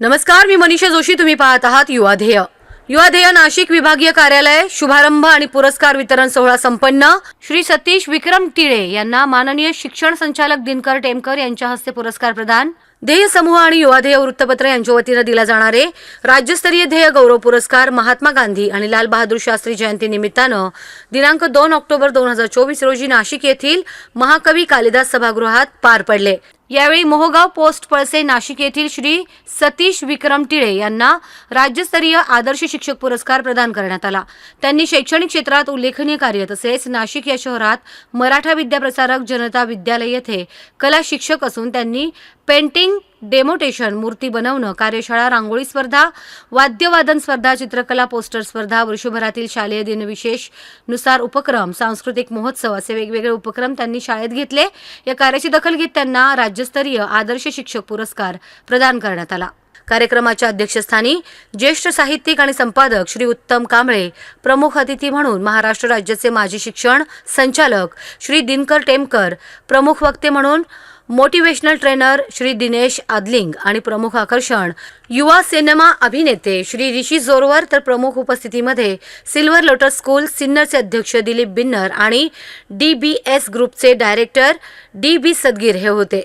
नमस्कार मी मनीषा जोशी तुम्ही पाहत आहात युवा ध्येय. युवा ध्येय नाशिक विभागीय कार्यालय शुभारंभ आणि पुरस्कार वितरण सोहळा संपन्न. श्री सतीश विक्रम टिळे यांना माननीय शिक्षण संचालक दिनकर टेमकर यांच्या हस्ते पुरस्कार प्रदान. ध्येय समूह आणि युवा ध्येय वृत्तपत्र यांच्या वतीनं दिला जाणारे राज्यस्तरीय ध्येय गौरव पुरस्कार महात्मा गांधी आणि लाल बहादूर शास्त्री जयंती निमित्तानं दिनांक दोन ऑक्टोबर दोन हजार चोवीस रोजी नाशिक येथील महाकवी कालिदास सभागृहात पार पडले. यावेळी मोहगाव पोस्ट पळसे नाशिक येथील श्री सतीश विक्रम टिळे यांना राज्यस्तरीय आदर्श शिक्षक पुरस्कार प्रदान करण्यात आला. त्यांनी शैक्षणिक क्षेत्रात उल्लेखनीय कार्य तसेच नाशिक या शहरात मराठा विद्याप्रसारक जनता विद्यालय येथे कला शिक्षक असून त्यांनी पेंटिंग डेमोटेशन मूर्ती बनवणं कार्यशाळा रांगोळी स्पर्धा वाद्यवादन स्पर्धा चित्रकला पोस्टर स्पर्धा वर्षभरातील शालेय दिनविशेषनुसार उपक्रम सांस्कृतिक महोत्सव असे वेगवेगळे उपक्रम त्यांनी शाळेत घेतले. या कार्याची दखल घेत त्यांना राज्यस्तरीय आदर्श शिक्षक पुरस्कार प्रदान करण्यात आला. कार्यक्रमाच्या अध्यक्षस्थानी ज्येष्ठ साहित्यिक आणि संपादक श्री उत्तम कांबळे प्रमुख अतिथी म्हणून महाराष्ट्र राज्याचे माजी शिक्षण संचालक श्री दिनकर टेमकर प्रमुख वक्ते म्हणून मोटिवेशनल ट्रेनर श्री दिनेश आदलिंग आणि प्रमुख आकर्षण युवा सिनेमा अभिनेते श्री ऋषी जोरवर तर प्रमुख उपस्थितीमध्ये सिल्वर लोटस स्कूल सिन्नरचे अध्यक्ष दिलीप बिन्नर आणि डी बी एस ग्रुपचे डायरेक्टर डी बी सदगीर हे होते.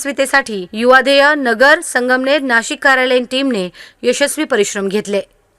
यशस्वीतेसाठी युवाधेय नगर संगमनेर नाशिक कार्यालयीन टीमने यशस्वी परिश्रम घेतले.